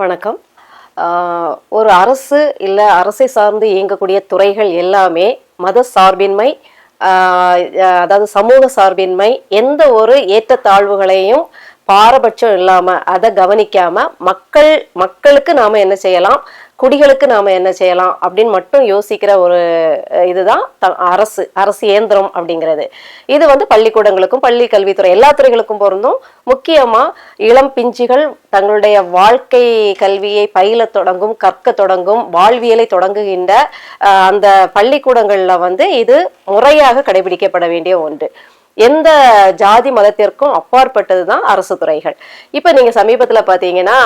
வணக்கம். ஒரு அரசு இல்லை அரசை சார்ந்து இயங்கக்கூடிய துறைகள் எல்லாமே மத சார்பின்மை அதாவது சமூக சார்பின்மை எந்த ஒரு ஏற்றத்தாழ்வுகளையும் பாரபட்சம் இல்லாமல் அதை கவனிக்காம மக்கள் மக்களுக்கு நாம் என்ன செய்யலாம்? குடிகளுக்கு நாம என்ன செய்யலாம் அப்படின்னு மட்டும் யோசிக்கிற ஒரு இதுதான் த- அரசு அரசு இயந்திரம் அப்படிங்கிறது. இது வந்து பள்ளிக்கூடங்களுக்கும் பள்ளி கல்வித்துறை எல்லா துறைகளுக்கும் பொருந்தும். முக்கியமா இளம் பிஞ்சுகள் தங்களுடைய வாழ்க்கை கல்வியை பயில தொடங்கும் கற்க தொடங்கும் வாழ்வியலை தொடங்குகின்ற அந்த பள்ளிக்கூடங்கள்ல வந்து இது முறையாக கடைபிடிக்கப்பட வேண்டிய ஒன்று. எந்த ஜாதி மதத்திற்கும் அப்பாற்பட்டது தான் அரசு துறைகள். இப்போ நீங்கள் சமீபத்தில் பார்த்தீங்கன்னா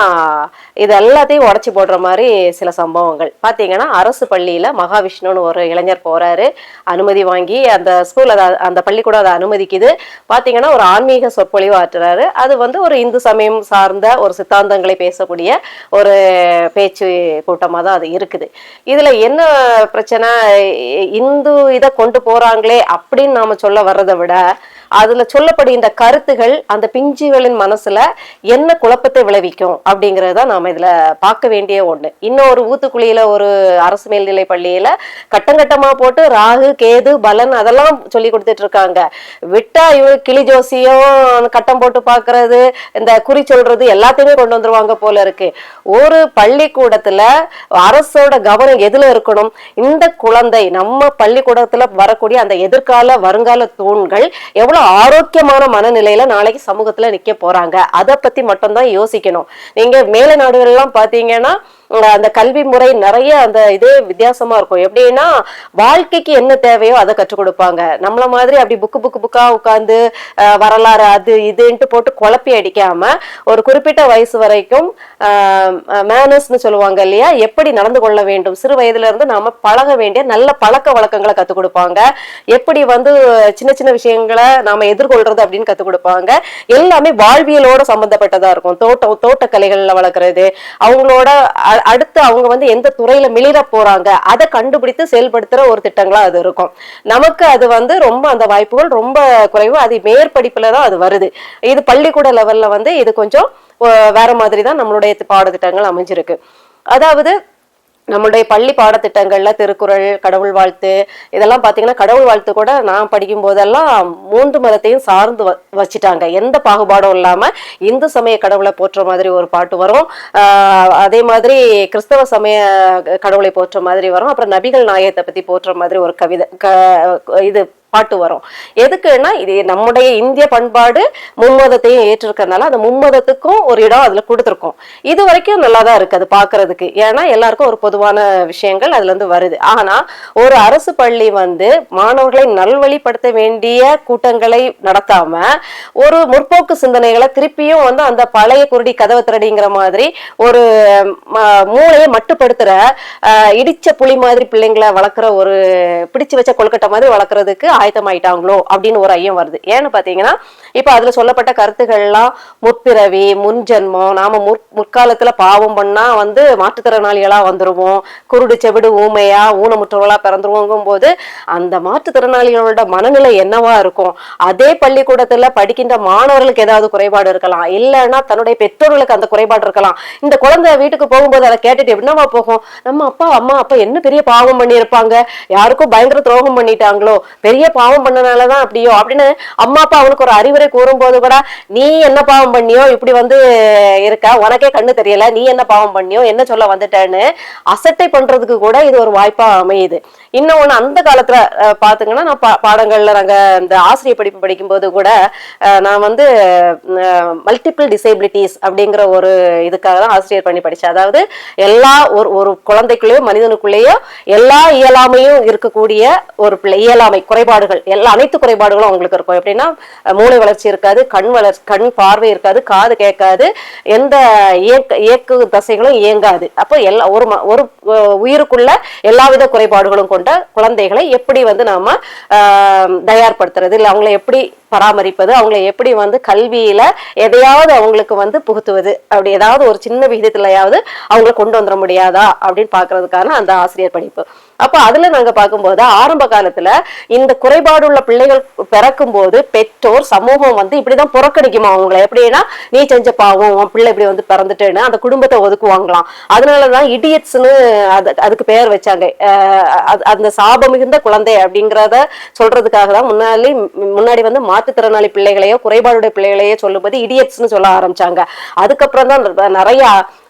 இது எல்லாத்தையும் உடச்சி போடுற மாதிரி சில சம்பவங்கள். பார்த்தீங்கன்னா அரசு பள்ளியில் மகாவிஷ்ணுன்னு ஒரு இளைஞர் போகிறாரு அனுமதி வாங்கி அந்த ஸ்கூல் அதை அந்த பள்ளிக்கூடம் அதை அனுமதிக்குது. பார்த்தீங்கன்னா ஒரு ஆன்மீக சொற்பொழிவு ஆற்றுறாரு அது வந்து ஒரு இந்து சமயம் சார்ந்த ஒரு சித்தாந்தங்களை பேசக்கூடிய ஒரு பேச்சு கூட்டமாக தான் அது இருக்குது. இதில் என்ன பிரச்சனை? இந்து இதை கொண்டு போகிறாங்களே அப்படின்னு நாம் சொல்ல வர்றதை விட அதுல சொல்லப்படுகின்ற கருத்துகள் அந்த பிஞ்சுகளின் மனசுல என்ன குழப்பத்தை விளைவிக்கும் அப்படிங்கறத நாம இதுல பார்க்க வேண்டிய ஒண்ணு. இன்னொரு ஊத்துக்குழியில ஒரு அரசு மேல்நிலை பள்ளியில கட்டங்கட்டமா போட்டு ராகு கேது பலன் அதெல்லாம் சொல்லி கொடுத்துட்டு இருக்காங்க. விட்டா இவங்க கிளி ஜோசியம் கட்டம் போட்டு பாக்குறது இந்த குறி சொல்றது எல்லாத்தையுமே கொண்டு வந்துருவாங்க போல இருக்கு. ஒரு பள்ளிக்கூடத்துல அரசோட கவனம் எதுல இருக்கணும்? இந்த குழந்தை நம்ம பள்ளிக்கூடத்துல வரக்கூடிய அந்த எதிர்கால வருங்கால தூண்கள் எவ்வளவு ஆரோக்கியமான மனநிலையில நாளைக்கு சமூகத்துல நிக்க போறாங்க. அதை பத்தி மட்டும்தான் யோசிக்கணும். நீங்க மேல நாடுகள் எல்லாம் பாத்தீங்கன்னா அந்த கல்வி முறை நிறைய அந்த இதே வித்தியாசமா இருக்கும். எப்படின்னா வாழ்க்கைக்கு என்ன தேவையோ அதை கற்றுக் கொடுப்பாங்க. நம்மள மாதிரி அப்படி புக்கு புக்கு புக்கா உட்காந்து வரலாறு அது இதுன்ட்டு போட்டு குழப்பி அடிக்காம ஒரு குறிப்பிட்ட வயசு வரைக்கும் மேனர்ஸ்னு சொல்லுவாங்க இல்லையா? எப்படி நடந்து கொள்ள வேண்டும்? சிறு வயதுல இருந்து நாம பழக வேண்டிய நல்ல பழக்க வழக்கங்களை கத்துக் கொடுப்பாங்க. எப்படி வந்து சின்ன சின்ன விஷயங்களை நாம எதிர்கொள்றது அப்படின்னு கத்துக் கொடுப்பாங்க. எல்லாமே வாழ்வியலோட சம்பந்தப்பட்டதா இருக்கும். தோட்டம் தோட்டக்கலைகள்ல வளர்க்குறது அவங்களோட அடுத்து அவங்க வந்து எந்த துறையில மிளிர போறாங்க அதை கண்டுபிடித்து செயல்படுத்துற ஒரு திட்டங்களா அது இருக்கும். நமக்கு அது வந்து ரொம்ப அந்த வாய்ப்புகள் ரொம்ப குறைவு. அது மேற்படிப்புல தான் அது வருது. இது பள்ளிக்கூட லெவல்ல வந்து இது கொஞ்சம் வேற மாதிரி தான் நம்மளுடைய பாடத்திட்டங்கள் அமைஞ்சிருக்கு. அதாவது நம்மளுடைய பள்ளி பாடத்திட்டங்கள்ல திருக்குறள் கடவுள் வாழ்த்து இதெல்லாம் பாத்தீங்கன்னா கடவுள் வாழ்த்து கூட நான் படிக்கும் போதெல்லாம் மூன்று மதத்தையும் சார்ந்து வ- எந்த பாகுபாடும் இல்லாம இந்து சமய கடவுளை போற்ற மாதிரி ஒரு பாட்டு வரும். அதே மாதிரி கிறிஸ்தவ சமய கடவுளை போற்ற மாதிரி வரும். அப்புறம் நபிகள் நாயகத்தை பத்தி போற்ற மாதிரி ஒரு கவிதை க- இது பாட்டு வரும். எதுக்குன்னா இது நம்முடைய இந்திய பண்பாடு மும்மதத்தையும் ஏற்றிருக்கிறதுனால அந்த மும்மதத்துக்கும் ஒரு இடம் அதுல கொடுத்துருக்கோம். இது வரைக்கும் நல்லா தான் இருக்கு அது பாக்குறதுக்கு. ஏன்னா எல்லாருக்கும் ஒரு பொதுவான விஷயங்கள் அதுல இருந்து வருது. ஆனா ஒரு அரசு பள்ளி வந்து மாணவர்களை நல்வழிப்படுத்த வேண்டிய கூட்டங்களை நடத்தாம ஒரு முற்போக்கு சிந்தனைகளை திருப்பியும் வந்து அந்த பழைய குருடி கதவை திரடிங்கிற மாதிரி ஒரு ம, மூளையை மட்டுப்படுத்துற இடிச்ச புலி மாதிரி பிள்ளைங்களை வளர்க்குற ஒரு பிடிச்சு வச்ச கொழுக்கட்டை மாதிரி வளர்க்குறதுக்கு ஆயத்தமாயிட்டாங்களோ அப்படின்னு ஒரு ஐயம் வருது. ஏன்னு பாத்தீங்கன்னா இப்ப அதுல சொல்லப்பட்ட கருத்துக்கள்லாம் முற்பிறவி முன் ஜென்மம் நாம முற் முற்காலத்துல பாவம் பண்ணா வந்து மாற்றுத்திறனாளிகளா வந்துருவோம். குருடு செவிடு ஊமையா ஊனமுற்றவர்களா பிறந்துருவோங்கும் போது அந்த மாற்றுத்திறனாளிகளோட மனநிலை என்னவா இருக்கும்? அதே பள்ளிக்கூடத்துல படிக்கின்ற மாணவர்களுக்கு ஏதாவது குறைபாடு இருக்கலாம். இல்லைன்னா தன்னுடைய பெற்றோர்களுக்கு அந்த குறைபாடு இருக்கலாம். இந்த குழந்தை வீட்டுக்கு போகும்போது அதை கேட்டுட்டு என்னவா போகும்? நம்ம அப்பா அம்மா அப்பா என்ன பெரிய பாவம் பண்ணியிருப்பாங்க? யாருக்கும் பயங்கர துரோகம் பண்ணிட்டாங்களோ? பெரிய பாவம் பண்ணனாலதான் அப்படியோ அப்படின்னு அம்மா அப்பா அவனுக்கு ஒரு அறிவுரை கூறும்போது கூட நீ என்ன பாவம் பண்ணியோ இப்படி வந்து இருக்க. உனக்கே கண்ணு தெரியல. நீ என்ன பாவம் பண்ணியோ என்ன சொல்ல வந்துட்டேன்னு அசட்டை பண்றதுக்கு கூட இது ஒரு வாய்ப்பா அமையுது. இன்னொன்னு அந்த காலத்துல அஹ், பாத்தீங்கன்னா நான் பா- பாடங்கள்ல நாங்க இந்த ஆசிரியர் படிப்பு படிக்கும்போது கூட நான் வந்து மல்டிபிள் டிசேபிலிட்டிஸ் அப்படிங்கிற ஒரு இதுக்காக தான் ஆசிரியர் பண்ணி படித்தேன் அதாவது எல்லா ஒரு ஒரு குழந்தைக்குள்ளேயோ மனிதனுக்குள்ளேயோ எல்லா இயலாமையும் இருக்கக்கூடிய ஒரு பிள்ளை இயலாமை குறைபாடுகள் எல்லா அனைத்து குறைபாடுகளும் அவங்களுக்கு இருக்கும். எப்படின்னா மூளை வளர்ச்சி இருக்காது கண் வளர்ச்சி கண் பார்வை இருக்காது காது கேட்காது எந்த இயக்க இயக்கு தசைகளும் இயங்காது. அப்போ எல்லா ஒரு ம- ஒரு அஹ், உயிருக்குள்ள எல்லாவித குறைபாடுகளும் கொண்டு குழந்தைகளை எப்படி வந்து நாம ஆஹ், தயார்படுத்துறது? இல்லை அவங்களை எப்படி பராமரிப்பது? அவங்களை எப்படி வந்து கல்வியில எதையாவது அவங்களுக்கு வந்து புகுத்துவது? அப்படி ஏதாவது ஒரு சின்ன விகிதத்திலையாவது அவங்களை கொண்டு வந்துட முடியாதா? அப்படின்னு பாக்குறதுக்கான அந்த ஆசிரியர் படிப்பு. அப்ப அதுல நாங்க பார்க்கும்போது ஆரம்ப காலத்துல இந்த குறைபாடுள்ள பிள்ளைகள் பிறக்கும் போது பெற்றோர் சமூகம் வந்து இப்படிதான் புறக்கணிக்குமா அவங்கள எப்படின்னா நீ செஞ்ச பாவம் உன் பிள்ளை இப்படி வந்து பிறந்துட்டேன்னு அந்த குடும்பத்தை ஒதுக்குவாங்களாம். அதனாலதான் இடியட்ஸ்னு அது அதுக்கு பெயர் வச்சாங்க. அது- அந்த சாபம் மிகுந்த குழந்தை அப்படிங்கிறத சொல்றதுக்காக தான் முன்னாடி முன்னாடி வந்து மாற்றுத்திறனாளி பிள்ளைகளையோ குறைபாடுடைய பிள்ளைகளையோ சொல்லும்போது இடியட்ஸ்னு சொல்ல ஆரம்பிச்சாங்க. அதுக்கப்புறம் தான் நிறைய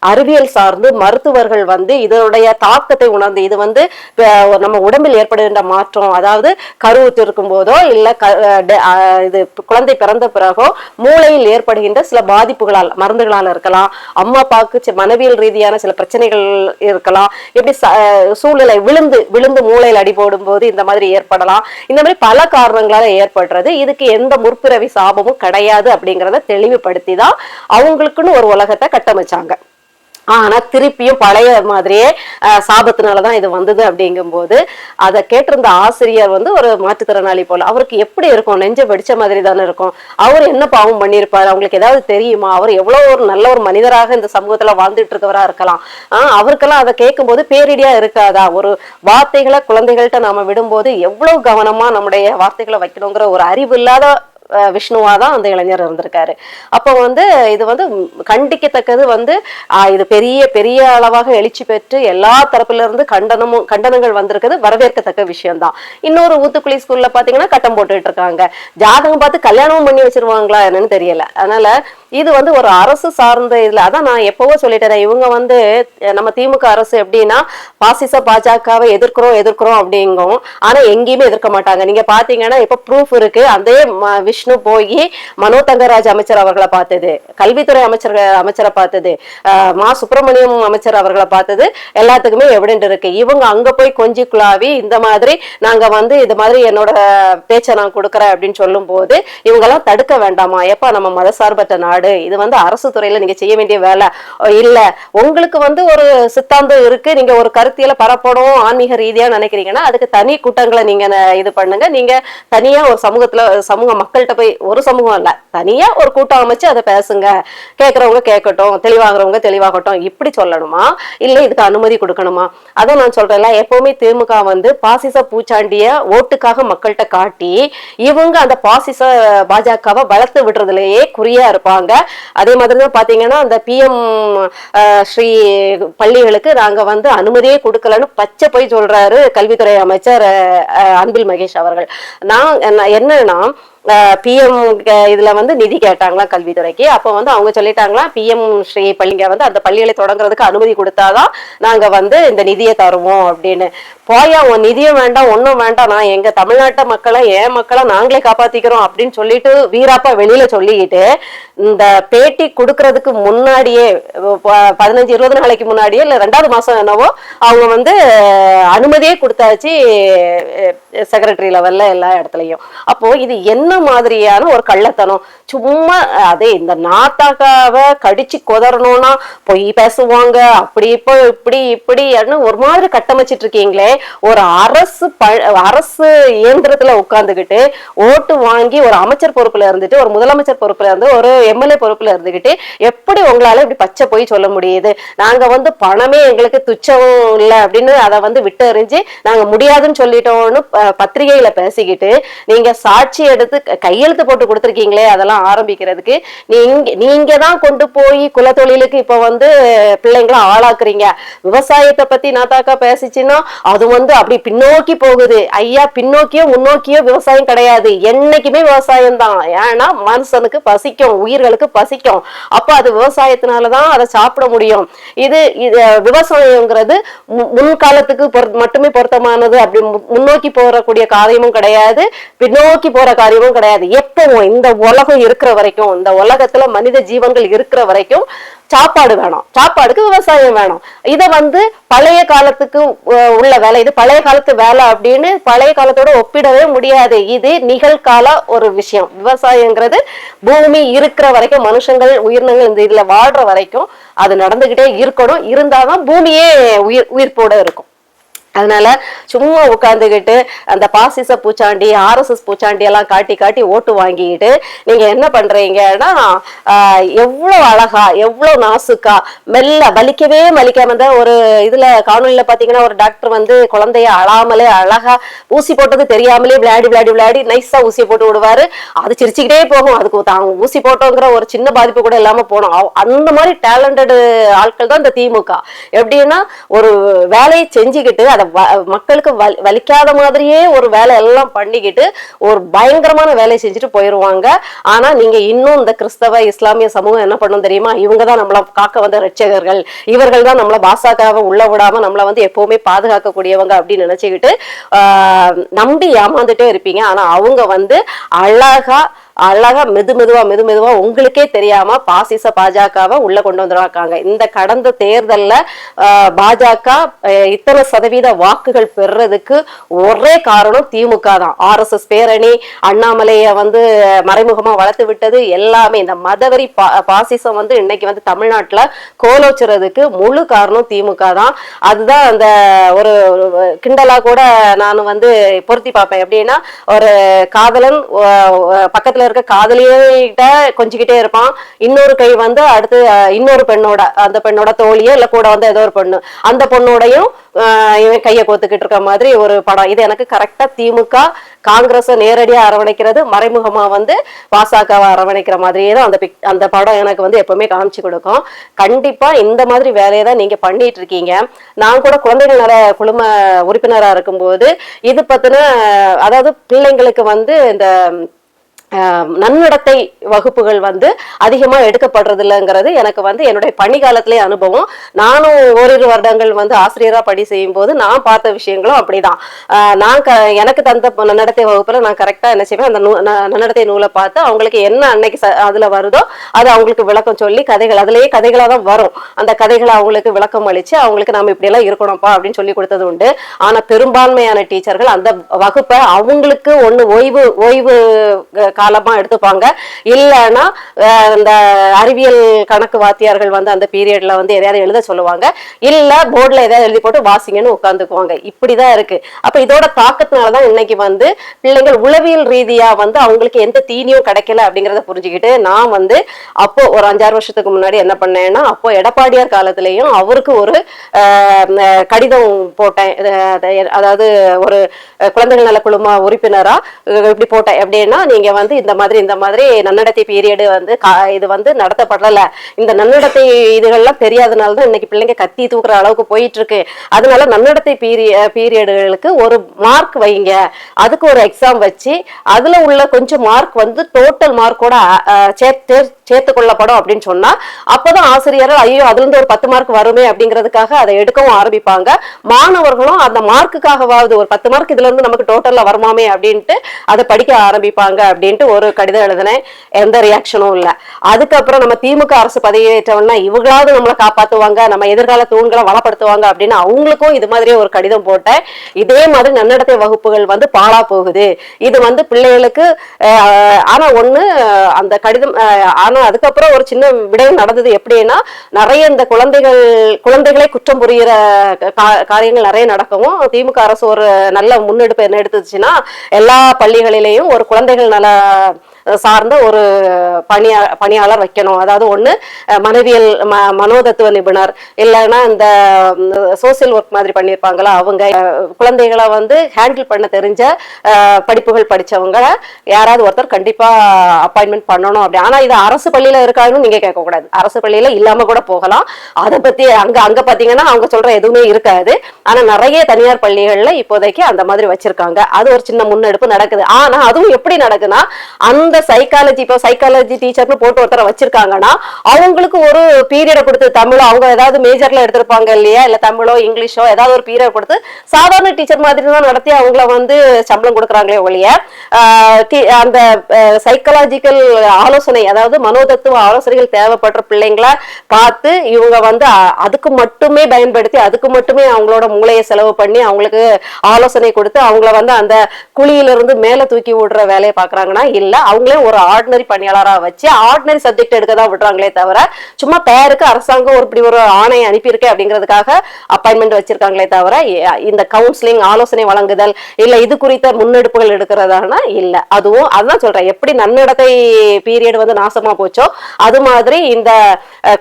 அறிவியல் சார்ந்து மருத்துவர்கள் வந்து இதனுடைய தாக்கத்தை உணர்ந்து இது வந்து நம்ம உடம்பில் ஏற்படுகின்ற மாற்றம் அதாவது கருவுத்திருக்கும் இருக்கும் போதோ இல்லை க- இது குழந்தை பிறந்த பிறகோ மூளையில் ஏற்படுகின்ற சில பாதிப்புகளால் மருந்துகளால் இருக்கலாம் அம்மா அப்பாவுக்கு மனவியல் ரீதியான சில பிரச்சனைகள் இருக்கலாம் எப்படி ச- சூழ்நிலை விழுந்து விழுந்து மூளையில் அடி போடும்போது இந்த மாதிரி ஏற்படலாம் இந்த மாதிரி பல காரணங்களால ஏற்படுறது இதுக்கு எந்த முற்பிறவி சாபமும் கிடையாது அப்படிங்கிறத தெளிவுபடுத்தி தான் அவங்களுக்குன்னு ஒரு உலகத்தை கட்டமைச்சாங்க. ஆனா திருப்பியும் பழைய மாதிரியே சாபத்தினாலதான் இது வந்தது அப்படிங்கும்போது அதை கேட்டிருந்த ஆசிரியர் வந்து ஒரு மாற்றுத்திறனாளி போல அவருக்கு எப்படி இருக்கும்? நெஞ்ச வெடிச்ச மாதிரி தானே இருக்கும். அவர் என்ன பாவம் பண்ணியிருப்பாரு? அவங்களுக்கு ஏதாவது தெரியுமா? அவர் எவ்வளவு ஒரு நல்ல ஒரு மனிதராக இந்த சமூகத்துல வாழ்ந்துட்டு இருக்கவரா இருக்கலாம். ஆஹ் அவருக்கெல்லாம் அதை கேட்கும் போது பேரிடியா இருக்காதா? ஒரு வார்த்தைகளை குழந்தைகள்கிட்ட நாம விடும்போது எவ்வளவு கவனமா நம்முடைய வார்த்தைகளை வைக்கணுங்கிற ஒரு அறிவு இல்லாத விஷ்ணுவா தான் அந்த இளைஞர் இருந்திருக்காரு. அப்போ வந்து இது வந்து கண்டிக்கத்தக்கது வந்து இது பெரிய பெரிய அளவாக எழுச்சி பெற்று எல்லா தரப்புல இருந்து கண்டனமும் கண்டனங்கள் வந்திருக்கிறது வரவேற்கத்தக்க விஷயம்தான். இன்னொரு ஊத்துக்குழி ஸ்கூல்ல பாத்தீங்கன்னா கட்டம் போட்டுட்டு இருக்காங்க ஜாதகம் பார்த்து கல்யாணமும் பண்ணி வச்சிருவாங்களா என்னன்னு தெரியல. அதனால இது வந்து ஒரு அரசு சார்ந்த இதுல அதான் நான் எப்பவோ சொல்லிட்டேன் இவங்க வந்து நம்ம திமுக அரசு எப்படின்னா பாசிச பாஜகவை எதிர்க்கிறோம் எதிர்க்கிறோம் அப்படிங்கும். ஆனா எங்கேயுமே எதிர்க்க மாட்டாங்க. நீங்க பாத்தீங்கன்னா இப்ப ப்ரூஃப் இருக்கு. அதே ம- விஷ்ணு போய் மனோ தங்கராஜ் அமைச்சர் அவர்களை பார்த்தது கல்வித்துறை அமைச்சர் அமைச்சரை பார்த்தது மா சுப்பிரமணியம் அமைச்சர் அவர்களை பார்த்தது எல்லாத்துக்குமே எவிடென்ட் இருக்கு. இவங்க அங்க போய் கொஞ்சி குழாவி இந்த மாதிரி நாங்க வந்து இது மாதிரி என்னோட பேச்சை நான் கொடுக்குறேன் அப்படின்னு சொல்லும் போது இவங்கெல்லாம் தடுக்க வேண்டாமா? எப்ப நம்ம மதசார்பற்ற நாடு. இது வந்து அரசு துறையில நீங்க செய்ய வேண்டிய வேலை. இல்ல. உங்களுக்கு வந்து ஒரு சித்தாந்தம் இருக்கு. நீங்க ஒரு கருத்தியில பரப்பணும் ஆன்மீக ரீதியா நினைக்கிறீங்கன்னா அதுக்கு தனி கூட்டங்களை நீங்க இது பண்ணுங்க. நீங்க தனியா ஒரு சமூகத்துல சமூக மக்கள்கிட்ட போய் ஒரு சமூகம் இல்ல. தனியா ஒரு கூட்டம் அமைச்சு அதை பேசுங்க. கேட்கறவங்க கேட்கட்டும் தெளிவாகிறவங்க தெளிவாகட்டும். இப்படி சொல்லணுமா? இல்ல இதுக்கு அனுமதி கொடுக்கணுமா? அதை நான் சொல்றேன்ல எப்பவுமே திமுக வந்து பாசிச பூச்சாண்டிய ஓட்டுக்காக மக்கள்கிட்ட காட்டி இவங்க அந்த பாசிச பாஜகவை வளர்த்து விடுறதுலயே குறியா இருப்பாங்க. அதே மாதிரி தான் பாத்தீங்கன்னா அந்த பிஎம் ஸ்ரீ பள்ளிகளுக்கு நாங்க வந்து அனுமதியே கொடுக்கலன்னு பச்சை போய் சொல்றாரு கல்வித்துறை அமைச்சர் அன்பில் மகேஷ் அவர்கள். நான் என்ன- என்னன்னா பிஎம் இதுல வந்து நிதி கேட்டாங்களா கல்வித்துறைக்கு. அப்போ வந்து அவங்க சொல்லிட்டாங்களா பிஎம் ஸ்ரீ பள்ளிங்க வந்து அந்த பள்ளிகளை தொடங்குறதுக்கு அனுமதி கொடுத்தாதான் நாங்க வந்து இந்த நிதியை தருவோம் அப்படின்னு. போயா உன் நிதியும் வேண்டாம் ஒன்றும் வேண்டாம் நான் எங்க தமிழ்நாட்டு மக்களை என் மக்களை நாங்களே காப்பாத்திக்கிறோம் அப்படின்னு சொல்லிட்டு வீராப்பா வெளியில சொல்லிக்கிட்டு இந்த பேட்டி கொடுக்கறதுக்கு முன்னாடியே ப- பதினஞ்சு இருபது நாளைக்கு முன்னாடியே இல்ல ரெண்டாவது மாசம் என்னவோ அவங்க வந்து அனுமதியே கொடுத்தாச்சு செக்ரட்டரி லெவல்ல எல்லா இடத்துலயும். அப்போ இது என்ன மாதிரியான ஒரு கள்ளத்தனம். சும்மா அதே இந்த நாத்தாக்காவை கடிச்சு கொதறணும்னா பொய் பேசுவாங்க. அப்படி இப்போ இப்படி இப்படி ஒரு மாதிரி கட்டமைச்சிட்டு இருக்கீங்களே ஒரு அரசு ப அரசு இயந்திரத்துல உட்கார்ந்துகிட்டு ஓட்டு வாங்கி ஒரு அமைச்சர் பொறுப்புல இருந்துட்டு ஒரு முதலமைச்சர் பொறுப்புல இருந்து ஒரு எம்எல்ஏ பொறுப்புல இருந்துகிட்டு எப்படி உங்களால இப்படி பச்சை போய் சொல்ல முடியுது? நாங்க வந்து பணமே எங்களுக்கு துச்சம் இல்லை அப்படின்னு அதை வந்து விட்டு எறிஞ்சு நாங்க முடியாதுன்னு சொல்லிட்டோம்னு பத்திரிகையில பேசிக்கிட்டு நீங்க சாட்சி எடுத்து கையெழுத்து போட்டு கொடுத்துருக்கீங்களே அதெல்லாம் ஆரம்பிக்கிறதுக்கு. நீங்க நீங்க தான் கொண்டு போய் குலத்தொழிலுக்கு இப்ப வந்து பிள்ளைங்களை ஆளாக்குறீங்க. விவசாயத்தை பத்தி நாத்தாக்கா பேசிச்சுன்னா அது வந்து அப்படி பின்னோக்கி போகுது. ஐயா பின்னோக்கியோ முன்னோக்கியோ விவசாயம் கிடையாது. என்னைக்குமே விவசாயம் தான். ஏன்னா மனுஷனுக்கு பசிக்கும் உயிர்களுக்கு பசிக்கும். அப்ப அது விவசாயத்தினாலதான் அதை சாப்பிட முடியும். இது இது விவசாயங்கிறது முன்காலத்துக்கு மட்டுமே பொருத்தமானது. அப்படி முன்னோக்கி போறக்கூடிய காரியமும் கிடையாது. பின்னோக்கி போற காரியமும் கிடையாது. எப்பவும் இந்த உலகம் இருக்கிற வரைக்கும் இந்த உலகத்துல மனித ஜீவன்கள் இருக்கிற வரைக்கும் சாப்பாடு வேணும். சாப்பாடுக்கு விவசாயம் வேணும். இத வந்து பழைய காலத்துக்கு உள்ள வேலை. இது பழைய காலத்து வேலை அப்படின்னு பழைய காலத்தோட ஒப்பிடவே முடியாது. இது நிகழ்கால ஒரு விஷயம். விவசாயங்கிறது பூமி இருக்கிற வரைக்கும் மனுஷங்கள் உயிரினங்கள் இந்த இதுல வாழ்ற வரைக்கும் அது நடந்துகிட்டே இருக்கணும். இருந்தாதான் பூமியே உயிர் உயிர்ப்போட இருக்கும். அதனால சும்மா உட்காந்துக்கிட்டு அந்த பாசிச பூச்சாண்டி ஆர்எஸ்எஸ் பூச்சாண்டி எல்லாம் காட்டி காட்டி ஓட்டு வாங்கிக்கிட்டு நீங்க என்ன பண்றீங்கன்னா எவ்வளவு அழகா எவ்வளவு நாசுக்கா மெல்ல வலிக்கவே வலிக்காம இந்த ஒரு இதுல காணொலியில பாத்தீங்கன்னா ஒரு டாக்டர் வந்து குழந்தைய அழாமலே அழகா ஊசி போட்டது தெரியாமலே விளையாடி விளையாடி விளையாடி நைஸா ஊசி போட்டு விடுவாரு. அது சிரிச்சுக்கிட்டே போகும். அதுக்கு தாங்க ஊசி போட்டோங்கிற ஒரு சின்ன பாதிப்பு கூட இல்லாம போனோம். அந்த மாதிரி டேலண்டட் ஆட்கள் தான் இந்த திமுக. எப்படின்னா ஒரு வேலையை செஞ்சுக்கிட்டு அதை வ- மக்களுக்கு வலி- வலிக்காத மாதிரியே ஒரு வேலை எல்லாம் பண்ணிக்கிட்டு ஒரு பயங்கரமான வேலையை செஞ்சுட்டு போயிருவாங்க. ஆனா நீங்க இன்னும் இந்த கிறிஸ்தவ இஸ்லாமிய சமூகம் என்ன பண்ணும் தெரியுமா? இவங்க தான் நம்மள காக்க வந்த ரட்சகர்கள் இவர்கள் தான் நம்மள பாசாக்காவை உள்ள விடாம நம்மளை வந்து எப்பவுமே பாதுகாக்கக்கூடியவங்க அப்படின்னு நினைச்சுக்கிட்டு நம்பி ஏமாந்துட்டே இருப்பீங்க. ஆனா அவங்க வந்து அழகா அழகா மெது மெதுவா மெது மெதுவா உங்களுக்கே தெரியாம பாசிச பாஜகவை உள்ள கொண்டு வந்துருக்காங்க இந்த கடந்த தேர்தல்ல பாஜக இத்தனை சதவீத வாக்குகள் பெறுறதுக்கு ஒரே காரணம் திமுக தான். ஆர்எஸ்எஸ் பேரணி அண்ணாமலைய வந்து மறைமுகமா வளர்த்து விட்டது எல்லாமே. இந்த மதவரி பா பாசிசம் வந்து இன்னைக்கு வந்து தமிழ்நாட்டுல கோலோச்சுறதுக்கு முழு காரணம் திமுக தான். அதுதான் அந்த ஒரு கிண்டலா கூட நான் வந்து பொருத்தி பார்ப்பேன். எப்படின்னா ஒரு காதலன் பக்கத்துல பக்கத்துல இருக்க காதலியிட்ட கொஞ்சிக்கிட்டே இருப்பான். இன்னொரு கை வந்து அடுத்து இன்னொரு பெண்ணோட அந்த பெண்ணோட தோழியோ இல்ல கூட வந்து ஏதோ ஒரு பொண்ணு. அந்த பொண்ணோடையும் இவன் கையை கோத்துக்கிட்டு இருக்க மாதிரி ஒரு படம். இது எனக்கு கரெக்டா திமுக காங்கிரஸை நேரடியா அரவணைக்கிறது மறைமுகமா வந்து பாசகவை அரவணைக்கிற மாதிரியே தான் அந்த பிக் அந்த படம் எனக்கு வந்து எப்பவுமே காமிச்சு கொடுக்கும். கண்டிப்பா இந்த மாதிரி வேலையை தான் நீங்க பண்ணிட்டு இருக்கீங்க. நான் கூட குழந்தைகள் நல குழும உறுப்பினரா இருக்கும்போது இது பத்தின அதாவது பிள்ளைங்களுக்கு வந்து இந்த நன்னடத்தை வகுப்புகள் வந்து அதிகமா எடுக்கப்படுறது இல்லைங்கிறது எனக்கு வந்து என்னுடைய பணி காலத்திலே அனுபவம். நானும் ஓரிரு வருடங்கள் வந்து ஆசிரியரா பணி செய்யும் போது நான் பார்த்த விஷயங்களும் அப்படிதான். நான் க எனக்கு தந்த நன்னடத்தை வகுப்புல நான் கரெக்டா என்ன செய்வேன் அந்த நூ- நன்னடத்தை நூலை பார்த்து அவங்களுக்கு என்ன அன்னைக்கு ச- அதுல வருதோ அது அவங்களுக்கு விளக்கம் சொல்லி கதைகள் அதுலயே கதைகளா தான் வரும். அந்த கதைகளை அவங்களுக்கு விளக்கம் அளிச்சு அவங்களுக்கு நாம இப்படி எல்லாம் இருக்கணும்ப்பா அப்படின்னு சொல்லி கொடுத்தது உண்டு. ஆனா பெரும்பான்மையான டீச்சர்கள் அந்த வகுப்பை அவங்களுக்கு ஒண்ணு ஓய்வு ஓய்வு அஹ், காலமா எடுத்துப்பாங்க. இல்லைன்னா இந்த அறிவியல் கணக்கு வாத்தியார்கள் வந்து அந்த பீரியட்ல வந்து எதையாவது எழுத சொல்லுவாங்க. இல்ல போர்டில் எதையாவது எழுதி போட்டு வாசிங்கன்னு உட்காந்துக்குவாங்க இப்படிதான் இருக்கு. அப்ப இதோட தாக்கத்தினாலதான் இன்னைக்கு வந்து பிள்ளைங்கள் உளவியல் ரீதியா வந்து அவங்களுக்கு எந்த தீனியும் கிடைக்கல அப்படிங்கறத புரிஞ்சுக்கிட்டு நான் வந்து அப்போ ஒரு அஞ்சாறு வருஷத்துக்கு முன்னாடி என்ன பண்ணேன்னா அப்போ எடப்பாடியார் காலத்திலையும் அவருக்கு ஒரு கடிதம் போட்டேன். அதாவது ஒரு குழந்தைகள் நல குழும உறுப்பினரா இப்படி போட்டேன். எப்படின்னா நீங்க வந்து இந்த மாதிரி இந்த மாதிரி நன்னடத்தை பீரியடு வந்து இது வந்து நடத்தப்படல. இந்த நன்னடத்தை இதுகள்லாம் தெரியாதனால தான் இன்னைக்கு பிள்ளைங்க கத்தி தூக்குற அளவுக்கு போயிட்டு இருக்கு அதனால நன்னடத்தை பீரிய பீரியடுகளுக்கு ஒரு மார்க் வைங்க. அதுக்கு ஒரு எக்ஸாம் வச்சு அதுல உள்ள கொஞ்சம் மார்க் வந்து டோட்டல் மார்க்கோட சேர்த்து சேர்த்துக்கொள்ளப்படும் அப்படின்னு சொன்னா அப்பதான் ஆசிரியர்கள் ஐயோ அதுல இருந்து ஒரு பத்து மார்க் வருமே அப்படிங்கிறதுக்காக அதை எடுக்கவும் ஆரம்பிப்பாங்க. மாணவர்களும் அந்த மார்க்குக்காகவாவது ஒரு பத்து மார்க் இதுல இருந்து நமக்கு டோட்டல்ல வருமாமே அப்படின்ட்டு அதை படிக்க ஆரம்பிப்பாங்க அப்படின்ட்டு ஒரு கடிதம் எழுதினேன். எந்த ரியாக்ஷனும் இல்ல. அதுக்கப்புறம் நம்ம திமுக அரசு பதவியேற்றவன்னா இவங்களாவது நம்மளை காப்பாத்துவாங்க நம்ம எதிர்கால தூண்களை வளப்படுத்துவாங்க அப்படின்னு அவங்களுக்கும் இது மாதிரியே ஒரு கடிதம் போட்டேன். இதே மாதிரி நன்னடத்தை வகுப்புகள் வந்து பாழா போகுது. இது வந்து பிள்ளைகளுக்கு ஆனா ஒண்ணு அந்த கடிதம் ஆனா அதுக்கப்புறம் ஒரு சின்ன விடயம் நடந்தது எப்படின்னா நிறைய இந்த குழந்தைகள் குழந்தைகளே குற்றம் புரிகிற கா- காரியங்கள் நிறைய நடக்கவும் திமுக அரசு ஒரு நல்ல முன்னெடுப்பு என்ன எடுத்துச்சுன்னா எல்லா பள்ளிகளிலேயும் ஒரு குழந்தைகள் நல சார்ந்த ஒரு பணியா பணியாளர் வைக்கணும். அதாவது ஒன்று மனைவியல் மனவியல் ம மனோதத்துவ நிபுணர். இல்லைன்னா இந்த சோசியல் ஒர்க் மாதிரி பண்ணியிருப்பாங்களா அவங்க குழந்தைகளை வந்து ஹேண்டில் பண்ண தெரிஞ்ச படிப்புகள் படித்தவங்க யாராவது ஒருத்தர் கண்டிப்பாக அப்பாயின்மெண்ட் பண்ணணும் அப்படி. ஆனால் இது அரசு பள்ளியில் இருக்காங்கன்னு நீங்கள் கேட்கக்கூடாது. அரசு பள்ளியில் இல்லாமல் கூட போகலாம். அதை பற்றி அங்கே அங்கே பார்த்தீங்கன்னா அவங்க சொல்கிற எதுவுமே இருக்காது. ஆனால் நிறைய தனியார் பள்ளிகளில் இப்போதைக்கு அந்த மாதிரி வச்சிருக்காங்க. அது ஒரு சின்ன முன்னெடுப்பு நடக்குது. ஆனால் அதுவும் எப்படி நடக்குதுன்னா அந்த சைக்காலஜி இப்போ சைக்காலஜி டீச்சர்னு போட்டு ஒருத்தரை வச்சிருக்காங்கன்னா அவங்களுக்கு ஒரு பீரியடை கொடுத்து தமிழோ அவங்க ஏதாவது மேஜர்ல எடுத்திருப்பாங்க இல்லையா? இல்ல தமிழோ இங்கிலீஷோ ஏதாவது ஒரு பீரியட் கொடுத்து சாதாரண டீச்சர் மாதிரி தான் நடத்தி அவங்கள வந்து சம்பளம் கொடுக்குறாங்களே ஒழிய அந்த சைக்காலஜிக்கல் ஆலோசனை அதாவது மனோதத்துவ ஆலோசனைகள் தேவைப்படுற பிள்ளைங்கள பார்த்து இவங்க வந்து அதுக்கு மட்டுமே பயன்படுத்தி அதுக்கு மட்டுமே அவங்களோட மூளையை செலவு பண்ணி அவங்களுக்கு ஆலோசனை கொடுத்து அவங்கள வந்து அந்த குழியிலிருந்து மேல தூக்கி விடுற வேலையை பாக்குறாங்கன்னா இல்ல அவங்க அவங்களே ஒரு ஆர்டினரி பணியாளரா வச்சு ஆர்டினரி சப்ஜெக்ட் எடுக்க தான் விடுறாங்களே தவிர சும்மா பேருக்கு அரசாங்கம் ஒரு இப்படி ஒரு ஆணையை அனுப்பியிருக்கேன் அப்படிங்கிறதுக்காக அப்பாயின்மெண்ட் வச்சிருக்காங்களே தவிர இந்த கவுன்சிலிங் ஆலோசனை வழங்குதல் இல்ல இது குறித்த முன்னெடுப்புகள் எடுக்கிறதானா? இல்லை. அதுவும் அதுதான் சொல்றேன். எப்படி நன்னடத்தை பீரியட் வந்து நாசமா போச்சோ அது மாதிரி இந்த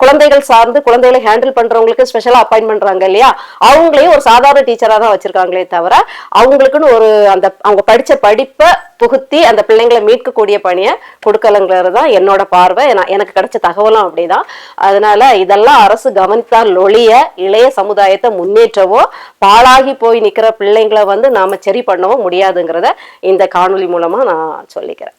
குழந்தைகள் சார்ந்து குழந்தைகளை ஹேண்டில் பண்றவங்களுக்கு ஸ்பெஷலா அப்பாயின் பண்றாங்க இல்லையா? அவங்களையும் ஒரு சாதாரண டீச்சரா தான் வச்சிருக்காங்களே தவிர அவங்களுக்குன்னு ஒரு அந்த அவங்க படிச்ச படிப்பை புகுத்தி அந்த பிள்ளைங்களை மீட்கக்கூடிய பணியை கொடுக்கலங்கிறது தான் என்னோட பார்வை. எனக்கு கிடைச்ச தகவலும் அப்படிதான். அதனால இதெல்லாம் அரசு கவனித்தால் ஒழிய இளைய சமுதாயத்தை முன்னேற்றவோ பாழாகி போய் நிக்கிற பிள்ளைங்களை வந்து நாம சரி பண்ணவோ முடியாதுங்கிறத இந்த காணொலி மூலமா நான் சொல்லிக்கிறேன்.